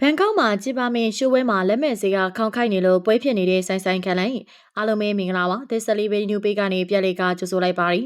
ဘန်ကောက်မှာကြည်ပါမင်းရှိုးဝဲမှာလက်မဲ့စေကခေါင်ခိုက်နေလို့ပွဲဖြစ်နေတဲ့ဆိုင်ဆိုင်ခန့်လိုက်အားလုံးပဲမင်္ဂလာပါသစ်ဆလီဘေးနျူပေးကနေပြက်လေကကြိုဆိုလိုက်ပါရီ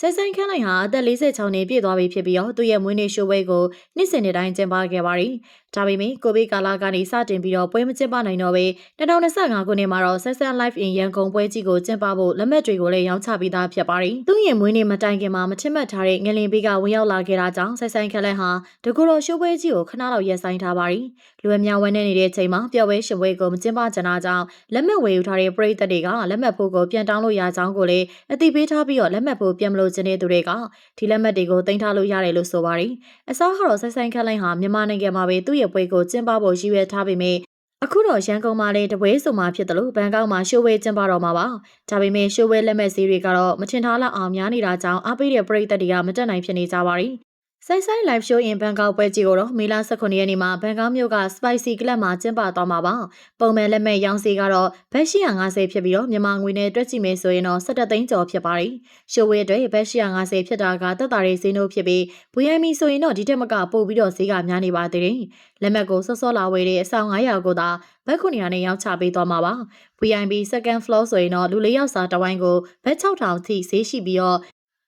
ဆိုင်ဆိုင်ခန့်လိုက်ဟာအသက်46နှစ်ပြည့်သွားပြီဖြစ်ပြီးတော့သူ့ရဲ့မွေးနေ့ရှိုးဝဲကိုနှစ်စဉ်နှစ်တိုင်းကျင်းပခဲ့ပါရီဒါပေမဲ့ကိုဗစ်ကာလကနေစတင်ပြီးတော့ပွဲမကျင်းပနိုင်တော့ပဲ2025ခုနှစ်မှာတော့ဆက်ဆန် live in ရန်ကုန်ပွဲကြီးကိုကျင်းပဖို့လက်မှတ်တွေကိုလည်းရောင်းချပြီးသားဖြစ်ပါရီသူ့ရဲ့မွေးနေ့မတိုင်ခင်မှာမချစ်မှတ်ထားတဲ့ငလင်ဘေးကဝင်ရောက်လာခဲ့တာကြောင့်ဆိုင်ဆိုင်ခန့်လိုက်ဟာတကူတော်ရှိုးပွဲကြီးကိုခဏလောက်ရပ်ဆိုင်းထားပါရီလူအများဝန်းနေနေတဲ့ချိန်မှာပျော်ပွဲရှင်ပွဲကိုမကျင်းပကြတာကြောင့်လက်မှတ်ဝယ်ယူထားတဲ့ပရိသတ်တွေကလက်မှတ်ဖို့ကိုပြန်တောင်းလို့ရကြောင်းကိုလည်းအသိပေးထားပြီးတော့လက်မှတ်ဖို့ပြန်မလို့ခြင်းတဲ့သူတွေကဒီလက်မှတ်တွေကိုတင်ထားလို့ရတယ်လို့ဆိုပါတယ်။အစားကတော့ဆိုင်ဆိုင်ခက်လိုက်ဟာမြန်မာနိုင်ငံမှာပဲသူ့ရဲ့ပွဲကိုကျင်းပဖို့ရည်ရွယ်ထားပေမဲ့အခုတော့ရန်ကုန်မှာလည်းတပွဲစုံမှာဖြစ်တယ်လို့ဘန်ကောက်မှာရှိုးဝဲကျင်းပတော့မှာပါ။ဒါပေမဲ့ရှိုးဝဲလက်မှတ်စည်းတွေကတော့မထင်ထားလောက်အောင်များနေတာကြောင့်အားပေးတဲ့ပရိသတ်တွေကမတက်နိုင်ဖြစ်နေကြပါရီ။ ဆိုင်ဆိုင် live show in Bangkok ပွဲကြီးကိုတော့မေလ18ရက်နေ့မှာဘန်ကောက်မြို့က Spicy Club မှာကျင်းပသွားမှာပါ။ပုံမှန်လက်မဲ့ရောင်းစီကတော့ဘတ်850ဖြစ်ပြီးတော့မြန်မာငွေနဲ့တွက်ကြည့်မယ်ဆိုရင်တော့17သိန်းကျော်ဖြစ်ပါတယ်။ရှိုးဝဲအတွက်ဘတ်850ဖြစ်တာကတက်တာရေးဈေးနှုန်းဖြစ်ပြီး VME ဆိုရင်တော့ဒီထက်မကပို့ပြီးတော့ဈေးကများနေပါသေးတယ်။လက်မှတ်ကိုစောစောလာဝယ်တဲ့အဆောင်900ကိုသာဘတ်900နဲ့ရောင်းချပေးသွားမှာပါ။ VIP second floor ဆိုရင်တော့လူလေးယောက်စာတဝိုင်းကိုဘတ်6000ထိဈေးရှိပြီးတော့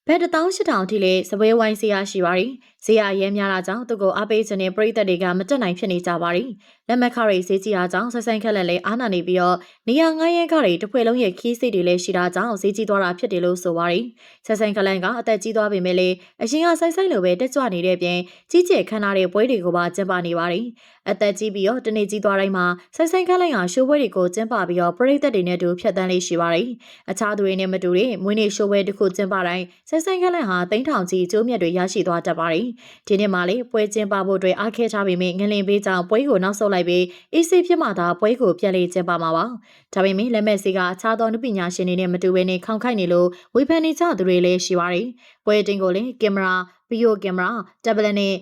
ဘတ်18000အထိလည်းစပွဲဝိုင်းစီရရှိပါတယ်။ဈေးအရဲများတာကြောင့်သူ့ကိုအားပေးခြင်းနဲ့ပြည်သက်တွေကမတက်နိုင်ဖြစ်နေကြပါတယ်။လက်မခရိတ်ဈေးကြီးတာကြောင့်ဆက်ဆိုင်ခက်လက်လည်းအားနာနေပြီးတော့နေရာငှားရမ်းကားတွေတစ်ဖွဲ့လုံးရဲ့ခီးစိတ်တွေလည်းရှိတာကြောင့်ဈေးကြီးသွားတာဖြစ်တယ်လို့ဆိုပါတယ်။ဆက်ဆိုင်ခက်လန်ကအသက်ကြီးသွားပေမဲ့လည်းအရင်ကဆိုင်ဆိုင်လိုပဲတက်ကြွနေတဲ့ပြင်ကြီးကျယ်ခမ်းနားတဲ့ပွဲတွေကိုပါကျင်းပနေပါတယ်။အသက်ကြီးပြီးတော့တနေ့ကြီးသွားတိုင်းမှာဆိုင်ဆိုင်ခက်လန်ကရှိုးပွဲတွေကိုကျင်းပပြီးတော့ပြည်သက်တွေနဲ့တူဖြတ်တန်းလေးရှိပါတယ်။အခြားသူတွေနဲ့မတူတဲ့မွေးနေ့ရှိုးပွဲတစ်ခုကျင်းပတိုင်းဆိုင်ဆိုင်ခက်လန်ဟာတိန်းထောင်ကြီးကျိုးမြတ်တွေရရှိသွားတတ်ပါတယ်။ဒီနေ့မှလည်းပွဲကျင်းပဖို့အတွက်အားခဲထားပေမဲ့ငလင်ပေးကြောင်ပွဲကိုနောက်ဆုတ်လိုက်ပြီးအေးဆေးဖြစ်မှသာပွဲကိုပြန်လည်ကျင်းပမှာပါ။ဒါပေမဲ့လက်မဲ့စီကအခြားသောနုပညာရှင်တွေနဲ့မတူဘဲနဲ့ခေါင်ခိုက်နေလို့ဝေဖန်နေကြသူတွေလည်းရှိပါတယ်။ပွဲတင်ကိုလည်းကင်မရာဗီဒီယိုကင်မရာတက်ဘလက်နဲ့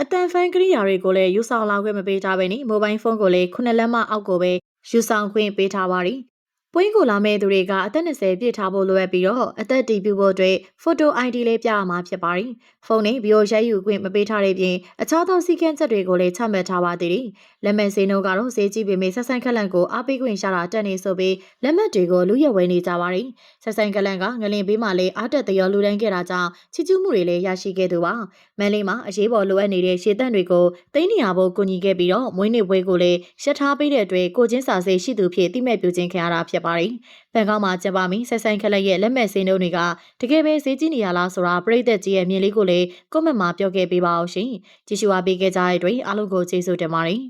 အတန်ဖန်ကရိယာတွေကိုလည်းယူဆောင်လာခွင့်မပေးကြဘဲနဲ့မိုဘိုင်းဖုန်းကိုလည်းခုနှစ်လက်မအောက်ကိုပဲယူဆောင်ခွင့်ပေးထားပါတယ် ပွင့်ကိုလာမဲ့သူတွေကအသက်20ပြည့်ထားဖို့လိုအပ်ပြီးတော့အသက်တည်ပြုဖို့အတွက် photo ID လေးပြရမှာဖြစ်ပါတယ်။ဖုန်းနဲ့ဗီဒီယိုရိုက်ယူခွင့်မပေးထားတဲ့ပြင်အခြားသောစီကံချက်တွေကိုလည်းချမှတ်ထားပါသေးတယ်။လက်မှတ်ဈေးနှုန်းကတော့ဈေးကြီးပေမဲ့ဆက်ဆိုင်ခက်လန့်ကိုအားပေးခွင့်ရတာတက်နေဆိုပြီးလက်မှတ်တွေကိုလူရဝဲနေကြပါတယ်။ဆက်ဆိုင်ခက်လန့်ကငလင်ဘေးမှာလည်းအားတက်တရောလူတန်းခဲ့တာကြောင့်ချီကျူးမှုတွေလည်းရရှိခဲ့သူပါ။မန်လေးမှာအရေးပေါ်လိုအပ်နေတဲ့ရှေ့တန့်တွေကိုသိန်းနေရဖို့ကူညီခဲ့ပြီးတော့မွေးနေ့ပွဲကိုလည်းရှက်ထားပေးတဲ့အတွက်ကိုချင်းစာစိတ်ရှိသူဖြစ်တိမဲ့ပြူချင်းခံရတာဖြစ်ပါတယ်။ဘန်ကောက်မှာကျပါမီဆက်ဆိုင်ခက်လက်ရဲ့လက်မဲ့စင်းတို့တွေကတကယ်ပဲဈေးကြီးနေရလားဆိုတာပြိသက်ကြီးရဲ့မြင်လေးကိုလည်းကွန်မန့်မှာပြောခဲ့ပေးပါအောင်ရှင်။ကြည့်ရှုအားပေးခဲ့ကြတဲ့အတွက်အားလုံးကိုကျေးဇူးတင်ပါတယ်။